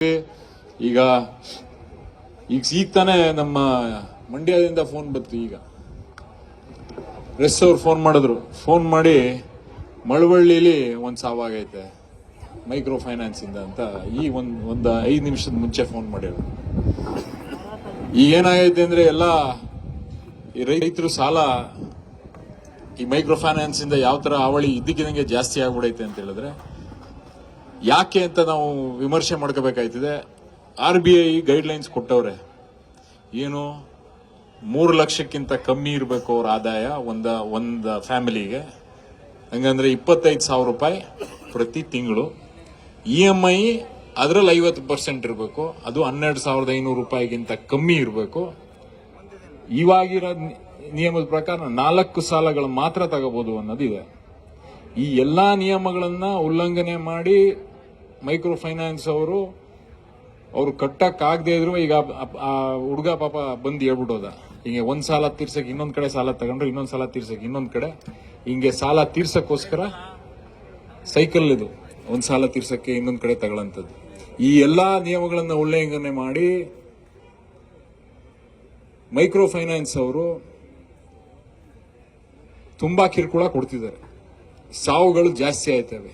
ಈಗ ಈಗ ಈಗ ತಾನೇ ನಮ್ಮ ಮಂಡ್ಯದಿಂದ ಫೋನ್ ಬಂತು ಈಗ. ರೆಸ್ ಅವ್ರು ಫೋನ್ ಮಾಡಿದ್ರು. ಫೋನ್ ಮಾಡಿ ಮಳವಳ್ಳಿಲಿ ಒಂದ್ ಸಾವಾಗೈತೆ ಮೈಕ್ರೋ ಫೈನಾನ್ಸ್ ಇಂದ ಅಂತ ಈ ಒಂದ್ ಒಂದ್ ಐದ್ ನಿಮಿಷದ ಮುಂಚೆ ಫೋನ್ ಮಾಡಿದ್ರು. ಈಗ ಏನಾಗೈತೆ ಅಂದ್ರೆ ಎಲ್ಲ ಈ ರೈತರು ಸಾಲ ಈ ಮೈಕ್ರೋ ಫೈನಾನ್ಸ್ ಇಂದ ಯಾವ ತರ ಅವಳಿ ಇದ್ದಕ್ಕಿದಂಗೆ ಜಾಸ್ತಿ ಆಗ್ಬಿಡೈತೆ ಅಂತ ಹೇಳಿದ್ರೆ ಯಾಕೆ ಅಂತ ನಾವು ವಿಮರ್ಶೆ ಮಾಡ್ಕೋಬೇಕಾಯ್ತದೆ? ಆರ್ ಬಿ ಐ ಗೈಡ್ಲೈನ್ಸ್ ಕೊಟ್ಟವ್ರೆ. ಏನು? ಮೂರು ಲಕ್ಷಕ್ಕಿಂತ ಕಮ್ಮಿ ಇರಬೇಕು ಅವ್ರ ಆದಾಯ ಒಂದ ಒಂದ ಫ್ಯಾಮಿಲಿಗೆ ಹಂಗಂದ್ರೆ ಇಪ್ಪತ್ತೈದು ಸಾವಿರ ರೂಪಾಯಿ ಪ್ರತಿ ತಿಂಗಳು. ಇ ಎಂ ಐ ಅದರಲ್ಲಿ ಐವತ್ತು ಪರ್ಸೆಂಟ್ ಇರಬೇಕು. ಅದು ಹನ್ನೆರಡು ಸಾವಿರದ ಐನೂರು ರೂಪಾಯಿಗಿಂತ ಕಮ್ಮಿ ಇರಬೇಕು. ಇವಾಗಿರೋ ನಿಯಮದ ಪ್ರಕಾರ ನಾಲ್ಕು ಸಾಲಗಳು ಮಾತ್ರ ತಗೋಬಹುದು ಅನ್ನೋದಿದೆ. ಈ ಎಲ್ಲಾ ನಿಯಮಗಳನ್ನು ಉಲ್ಲಂಘನೆ ಮಾಡಿ ಮೈಕ್ರೋ ಫೈನಾನ್ಸ್ ಅವರು, ಅವ್ರು ಕಟ್ಟಕ್ ಆಗದೆ ಇದ್ರು, ಈಗ ಆ ಹುಡುಗ ಪಾಪ ಬಂದು ಹೇಳ್ಬಿಟ್ಟೋದ ಹಿಂಗೆ ಒಂದು ಸಾಲ ತೀರ್ಸಕ್ಕೆ ಇನ್ನೊಂದು ಕಡೆ ಸಾಲ ತಗೊಂಡ್ರು, ಇನ್ನೊಂದು ಸಾಲ ತೀರ್ಸಕ್ಕೆ ಇನ್ನೊಂದು ಕಡೆ. ಹಿಂಗೆ ಸಾಲ ತೀರ್ಸಕ್ಕೋಸ್ಕರ ಸೈಕಲ್ ಇದು. ಒಂದು ಸಾಲ ತೀರ್ಸಕ್ಕೆ ಇನ್ನೊಂದು ಕಡೆ ತಗೊಳ್ಳಂತದ್ದು ಈ ಎಲ್ಲಾ ನಿಯಮಗಳನ್ನು ಉಲ್ಲಂಘನೆ ಮಾಡಿ ಮೈಕ್ರೋ ಫೈನಾನ್ಸ್ ಅವರು ತುಂಬಾ ಕಿರುಕುಳ ಕೊಡ್ತಿದ್ದಾರೆ. ಸಾವುಗಳು ಜಾಸ್ತಿ ಆಯ್ತವೆ.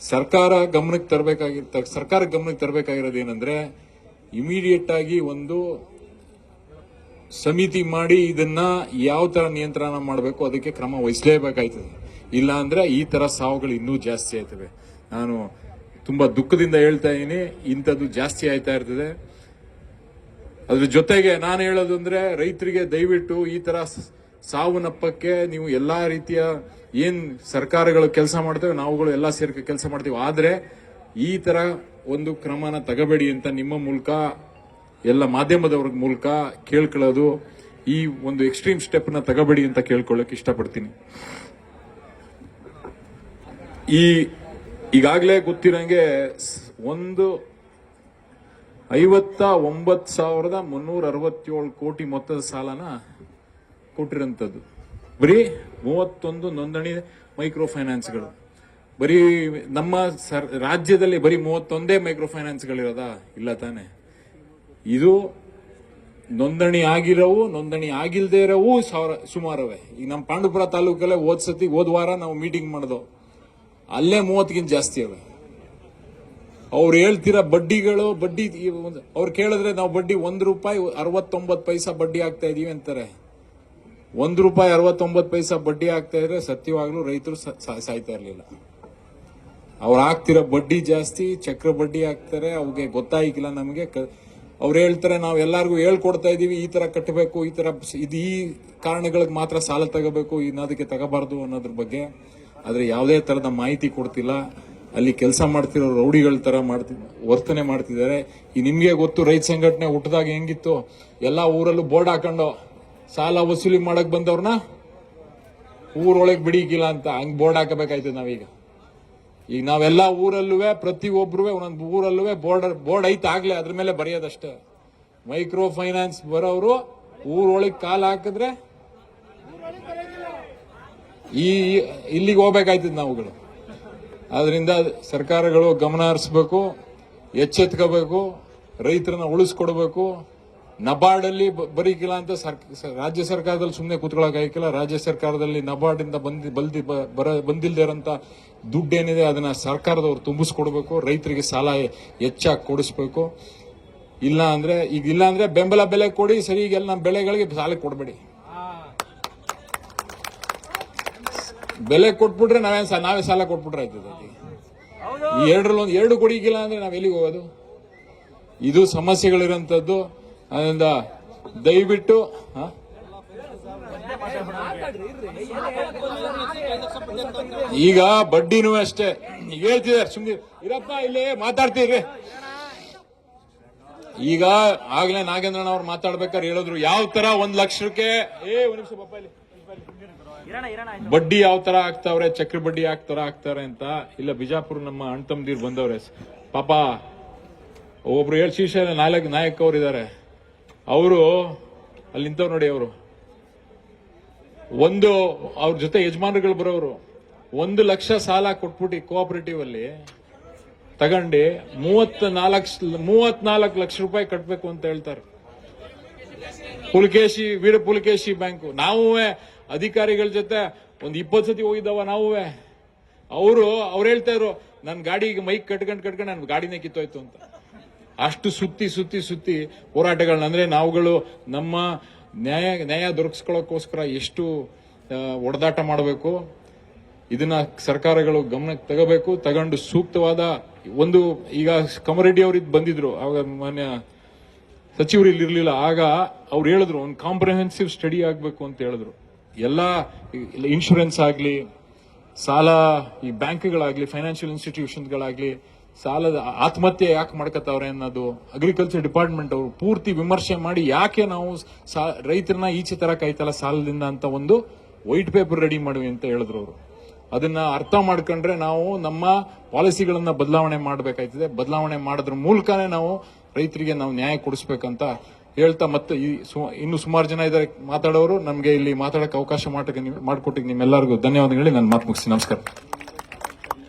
ಸರ್ಕಾರ ಗಮನಕ್ಕೆ ತರಬೇಕಾಗಿರ್ತ ಸರ್ಕಾರ ಗಮನಕ್ಕೆ ತರಬೇಕಾಗಿರೋದು ಏನಂದ್ರೆ ಇಮಿಡಿಯೇಟ್ ಆಗಿ ಒಂದು ಸಮಿತಿ ಮಾಡಿ ಇದನ್ನ ಯಾವ ತರ ನಿಯಂತ್ರಣ ಮಾಡಬೇಕು ಅದಕ್ಕೆ ಕ್ರಮ ವಹಿಸಲೇಬೇಕಾಯ್ತದೆ. ಇಲ್ಲ ಅಂದ್ರೆ ಈ ತರ ಸಾವುಗಳು ಇನ್ನೂ ಜಾಸ್ತಿ ಆಯ್ತವೆ. ನಾನು ತುಂಬಾ ದುಃಖದಿಂದ ಹೇಳ್ತಾ ಇದ್ದೀನಿ ಇಂಥದ್ದು ಜಾಸ್ತಿ ಆಯ್ತಾ ಇರ್ತದೆ. ಅದ್ರ ಜೊತೆಗೆ ನಾನು ಹೇಳೋದು ಅಂದ್ರೆ ರೈತರಿಗೆ ದಯವಿಟ್ಟು ಈ ತರ ಸಾವು ಸಾವನ್ನಪ್ಪಕ್ಕೆ ನೀವು ಎಲ್ಲಾ ರೀತಿಯ ಏನ್ ಸರ್ಕಾರಗಳು ಕೆಲಸ ಮಾಡ್ತೇವೆ, ನಾವುಗಳು ಎಲ್ಲಾ ಸೇರ್ಕ ಕೆಲಸ ಮಾಡ್ತೀವಿ. ಆದ್ರೆ ಈ ತರ ಒಂದು ಕ್ರಮನ ತಗಬೇಡಿ ಅಂತ ನಿಮ್ಮ ಮೂಲಕ, ಎಲ್ಲ ಮಾಧ್ಯಮದವ್ರ ಮೂಲಕ ಕೇಳ್ಕೊಳ್ಳೋದು, ಈ ಒಂದು ಎಕ್ಸ್ಟ್ರೀಮ್ ಸ್ಟೆಪ್ನ ತಗಬೇಡಿ ಅಂತ ಕೇಳ್ಕೊಳ್ಳೋಕೆ ಇಷ್ಟಪಡ್ತೀನಿ. ಈ ಈಗಾಗಲೇ ಗೊತ್ತಿರಂಗೆ ಒಂದು ಐವತ್ತ ಒಂಬತ್ತು ಸಾವಿರದ ಮುನ್ನೂರ ಅರವತ್ತೇಳು ಕೋಟಿ ಮೊತ್ತದ ಸಾಲನ ಕೊಟ್ಟಿರೋಂಥದ್ದು. ಬರೀ ಮೂವತ್ತೊಂದು ನೋಂದಣಿ ಮೈಕ್ರೋ ಫೈನಾನ್ಸ್ಗಳು ಬರೀ ನಮ್ಮ ಸರ್, ರಾಜ್ಯದಲ್ಲಿ ಬರೀ ಮೂವತ್ತೊಂದೇ ಮೈಕ್ರೋ ಫೈನಾನ್ಸ್ಗಳಿರೋದಾ ಇಲ್ಲ ತಾನೆ. ಇದು ನೋಂದಣಿ ಆಗಿರೋವು, ನೋಂದಣಿ ಆಗಿಲ್ದೇ ಇರೋವು ಸಾವಿರ, ಸುಮಾರವೇ. ಈಗ ನಮ್ಮ ಪಾಂಡುಪುರ ತಾಲೂಕಲ್ಲೇ ಹೋದ್ ಸತಿ, ಹೋದ್ ವಾರ ನಾವು ಮೀಟಿಂಗ್ ಮಾಡಿದೋ. ಅಲ್ಲೇ ಮೂವತ್ತಕ್ಕಿಂತ ಜಾಸ್ತಿ ಅವೆ. ಅವ್ರು ಹೇಳ್ತಿರೋ ಬಡ್ಡಿಗಳು, ಬಡ್ಡಿ ಅವ್ರು ಕೇಳಿದ್ರೆ ನಾವು ಬಡ್ಡಿ ಒಂದು ರೂಪಾಯಿ ಅರವತ್ತೊಂಬತ್ತು ಪೈಸಾ ಬಡ್ಡಿ ಆಗ್ತಾ ಇದೀವಿ ಅಂತಾರೆ. ಒಂದ್ ರೂಪಾಯಿ ಅರವತ್ತೊಂಬತ್ತು ಪೈಸ ಬಡ್ಡಿ ಆಗ್ತಾ ಇದ್ರೆ ಸತ್ಯವಾಗ್ಲೂ ರೈತರು ಸಾಯ್ತಾ ಇರ್ಲಿಲ್ಲ. ಅವ್ರು ಆಗ್ತಿರೋ ಬಡ್ಡಿ ಜಾಸ್ತಿ, ಚಕ್ರ ಬಡ್ಡಿ ಹಾಕ್ತಾರೆ, ಅವ್ಗೆ ಗೊತ್ತಾಗಿಲ್ಲ ನಮಗೆ. ಅವ್ರು ಹೇಳ್ತಾರೆ, ನಾವು ಎಲ್ಲರಿಗೂ ಹೇಳ್ಕೊಡ್ತಾ ಇದೀವಿ, ಈ ತರ ಕಟ್ಟಬೇಕು ಈ ತರ ಇದು ಈ ಕಾರಣಗಳಿಗೆ ಮಾತ್ರ ಸಾಲ ತಗೋಬೇಕು ಇನ್ನದಕ್ಕೆ ತಗೋಬಾರ್ದು ಅನ್ನೋದ್ರ ಬಗ್ಗೆ ಆದ್ರೆ ಯಾವುದೇ ತರದ ಮಾಹಿತಿ ಕೊಡ್ತಿಲ್ಲ. ಅಲ್ಲಿ ಕೆಲಸ ಮಾಡ್ತಿರೋ ರೌಡಿಗಳ ತರ ಮಾಡ್ತಿ ವರ್ತನೆ ಮಾಡ್ತಿದ್ದಾರೆ. ಈ ನಿಮಗೆ ಗೊತ್ತು ರೈತ ಸಂಘಟನೆ ಹುಟ್ಟದಾಗ ಹೆಂಗಿತ್ತು? ಎಲ್ಲ ಊರಲ್ಲೂ ಬೋರ್ಡ್ ಹಾಕೊಂಡು ಸಾಲ ವಸೂಲಿ ಮಾಡಕ್ ಬಂದವ್ರನ್ನ ಊರೊಳಗೆ ಬಿಡಿಗಿಲ್ಲ ಅಂತ ಹಂಗ್ ಬೋರ್ಡ್ ಹಾಕಬೇಕಾಯ್ತದೆ ನಾವೀಗ. ಈಗ ನಾವೆಲ್ಲ ಊರಲ್ಲೂ ಪ್ರತಿ ಒಬ್ರು ಒಂದೊಂದು ಊರಲ್ಲೂ ಬೋರ್ಡ್ ಬೋರ್ಡ್ ಐತೆ ಆಗ್ಲೇ, ಅದ್ರ ಮೇಲೆ ಬರೆಯೋದಷ್ಟೇ. ಮೈಕ್ರೋ ಫೈನಾನ್ಸ್ ಬರೋರು ಊರೊಳಗೆ ಕಾಲ್ ಹಾಕಿದ್ರೆ ಈ, ಇಲ್ಲಿಗೆ ಹೋಗ್ಬೇಕಾಯ್ತದ ನಾವುಗಳು. ಆದ್ರಿಂದ ಸರ್ಕಾರಗಳು ಗಮನ ಹರಿಸ್ಬೇಕು, ಎಚ್ಚೆತ್ಕೋಬೇಕು, ರೈತರನ್ನ ಉಳಿಸ್ಕೊಡ್ಬೇಕು. ನಬಾರ್ಡ್ ಅಲ್ಲಿ ಬರೀಕಿಲ್ಲ ಅಂತ ರಾಜ್ಯ ಸರ್ಕಾರದಲ್ಲಿ ಸುಮ್ಮನೆ ಕೂತ್ಕೊಳ್ಳೋಕೆ ಆಯ್ಕಿಲ್ಲ ರಾಜ್ಯ ಸರ್ಕಾರದಲ್ಲಿ ನಬಾರ್ಡ್ ಇಂದ ಬಂದಿ ಬಲ್ದಿ ಬರ ಬಂದಿಲ್ದೇ ಇರೋಂಥ ದುಡ್ಡೇನಿದೆ ಅದನ್ನ ಸರ್ಕಾರದವ್ರು ತುಂಬಿಸ್ಕೊಡ್ಬೇಕು. ರೈತರಿಗೆ ಸಾಲ ಹೆಚ್ಚಾಗಿ ಕೊಡಿಸ್ಬೇಕು. ಇಲ್ಲ ಅಂದ್ರೆ, ಈಗ ಇಲ್ಲ ಅಂದ್ರೆ ಬೆಂಬಲ ಬೆಲೆ ಕೊಡಿ, ಸರಿ ಈಗೆಲ್ಲ ನಮ್ಮ ಬೆಳೆಗಳಿಗೆ ಸಾಲ ಕೊಡಬೇಡಿ. ಬೆಲೆ ಕೊಟ್ಬಿಟ್ರೆ ನಾವೇ ನಾವೇ ಸಾಲ ಕೊಟ್ಬಿಟ್ರೆ ಆಯ್ತದೆ ಎರಡರಲ್ಲಿ ಒಂದು ಎರಡು ಕೊಡಿಗಿಲ್ಲ ಅಂದ್ರೆ ನಾವ್ ಎಲ್ಲಿಗೆ ಹೋಗೋದು? ಇದು ಸಮಸ್ಯೆಗಳಿರೋಂಥದ್ದು. ಅದರಿಂದ ದಯವಿಟ್ಟು ಹ? ಈಗ ಬಡ್ಡಿನೂ ಅಷ್ಟೇ. ಈಗ ಹೇಳ್ತಿದ್ದಾರೆ ಸುಮ್ನೆ ಇರಪ್ಪ ಇಲ್ಲೇ ಮಾತಾಡ್ತೀರಿ. ಈಗ ಆಗ್ಲೇ ನಾಗೇಂದ್ರಣ್ಣ ಅವ್ರು ಮಾತಾಡ್ಬೇಕಾದ್ರೆ ಹೇಳಿದ್ರು ಯಾವ ತರ ಒಂದ್ ಲಕ್ಷಕ್ಕೆ ಏ ಒಂದ್ ನಿಮಿಷ ಪಾಪ ಇಲ್ಲಿ ಬಡ್ಡಿ ಯಾವ ತರ ಆಗ್ತಾವ್ರೆ ಚಕ್ರ ಬಡ್ಡಿ ಯಾವ ತರ ಆಗ್ತಾರೆ ಅಂತ. ಇಲ್ಲ ಬಿಜಾಪುರ ನಮ್ಮ ಅಣ್ತಮ್ದೀರ್ ಬಂದವ್ರೆ. ಪಾಪ ಒಬ್ರು ಹೇಳಿ ಶೀರ್ಷ ನಾಲ್ಕು ನಾಯಕ್ ಅವ್ರಿದ್ದಾರೆ. ಅವರು ಅಲ್ಲಿ ನಿಂತವ್ರು ನೋಡಿ ಅವರು. ಒಂದು, ಅವ್ರ ಜೊತೆ ಯಜಮಾನರುಗಳು ಬರೋರು ಒಂದು ಲಕ್ಷ ಸಾಲ ಕೊಟ್ಬಿಟ್ಟು ಕೋಆಪರೇಟಿವ್ ಅಲ್ಲಿ ತಗೊಂಡು ಮೂವತ್ತ ನಾಲ್ಕು ಮೂವತ್ನಾಲ್ಕು ಲಕ್ಷ ರೂಪಾಯಿ ಕಟ್ಟಬೇಕು ಅಂತ ಹೇಳ್ತಾರೆ. ಪುಲಕೇಶಿ, ವೀರ ಪುಲಕೇಶಿ ಬ್ಯಾಂಕು ನಾವು ಅಧಿಕಾರಿಗಳ ಜೊತೆ ಒಂದು ಇಪ್ಪತ್ತು ಸತಿ ಹೋಗಿದ್ದಾವ ನಾವು ಅವರು, ಅವ್ರು ಹೇಳ್ತಾ ಇದ್ರು ನನ್ನ ಗಾಡಿಗೆ ಮೈಕ್ ಕಟ್ಕೊಂಡ್ ಕಟ್ಕೊಂಡು ನನ್ನ ಗಾಡಿನೇ ಕಿತ್ತೋಯ್ತು ಅಂತ. ಅಷ್ಟು ಸುತ್ತಿ ಸುತ್ತಿ ಸುತ್ತಿ ಹೋರಾಟಗಳನ್ನ. ಅಂದ್ರೆ ನಾವುಗಳು ನಮ್ಮ ನ್ಯಾಯ ನ್ಯಾಯ ದೊರಕಿಸ್ಕೊಳ್ಳೋಕ್ಕೋಸ್ಕರ ಎಷ್ಟು ಒಡೆದಾಟ ಮಾಡಬೇಕು, ಇದನ್ನ ಸರ್ಕಾರಗಳು ಗಮನಕ್ಕೆ ತಗೋಬೇಕು. ತಗೊಂಡು ಸೂಕ್ತವಾದ ಒಂದು, ಈಗ ಕಮರೆಡ್ಡಿ ಅವರು ಬಂದಿದ್ರು. ಅವಾಗ ಮಾನ್ಯ ಸಚಿವರು ಇಲ್ಲಿ ಇರ್ಲಿಲ್ಲ. ಆಗ ಅವ್ರು ಹೇಳಿದ್ರು, ಒಂದು ಕಾಂಪ್ರಹೆನ್ಸಿವ್ ಸ್ಟಡಿ ಆಗಬೇಕು ಅಂತ ಹೇಳಿದ್ರು. ಎಲ್ಲ, ಇನ್ಶೂರೆನ್ಸ್ ಆಗಲಿ, ಸಾಲ ಈ ಬ್ಯಾಂಕ್ಗಳಾಗಲಿ ಫೈನಾನ್ಷಿಯಲ್ ಇನ್ಸ್ಟಿಟ್ಯೂಷನ್ಗಳಾಗ್ಲಿ ಸಾಲದ ಆತ್ಮಹತ್ಯೆ ಯಾಕೆ ಮಾಡ್ಕತ್ತವ್ರೆ ಅನ್ನೋದು ಅಗ್ರಿಕಲ್ಚರ್ ಡಿಪಾರ್ಟ್ಮೆಂಟ್ ಅವರು ಪೂರ್ತಿ ವಿಮರ್ಶೆ ಮಾಡಿ ಯಾಕೆ ನಾವು ರೈತರನ್ನ ಈಚೆ ತರ ಕಾಯ್ತಲ್ಲ ಸಾಲದಿಂದ ಅಂತ ಒಂದು ವೈಟ್ ಪೇಪರ್ ರೆಡಿ ಮಾಡುವಿ ಅಂತ ಹೇಳಿದ್ರು ಅವರು. ಅದನ್ನ ಅರ್ಥ ಮಾಡ್ಕೊಂಡ್ರೆ ನಾವು ನಮ್ಮ ಪಾಲಿಸಿಗಳನ್ನ ಬದಲಾವಣೆ ಮಾಡಬೇಕಾಯ್ತದೆ. ಬದಲಾವಣೆ ಮಾಡೋದ್ರ ಮೂಲಕನೇ ನಾವು ರೈತರಿಗೆ ನಾವು ನ್ಯಾಯ ಕೊಡಿಸ್ಬೇಕಂತ ಹೇಳ್ತಾ ಮತ್ತೆ ಈ ಇನ್ನು ಸುಮಾರು ಜನ ಇದ್ದಾರೆ ಮಾತಾಡೋರು. ನಮಗೆ ಇಲ್ಲಿ ಮಾತಾಡಕ್ಕೆ ಅವಕಾಶ ಮಾಡಿ ಮಾಡ್ಕೊಟ್ಟಿಗೆ ನಿಮ್ಮೆಲ್ಲರಿಗೂ ಧನ್ಯವಾದಗಳು. ನಾನು ಮಾತು ಮುಗಿಸಿ ನಮಸ್ಕಾರ.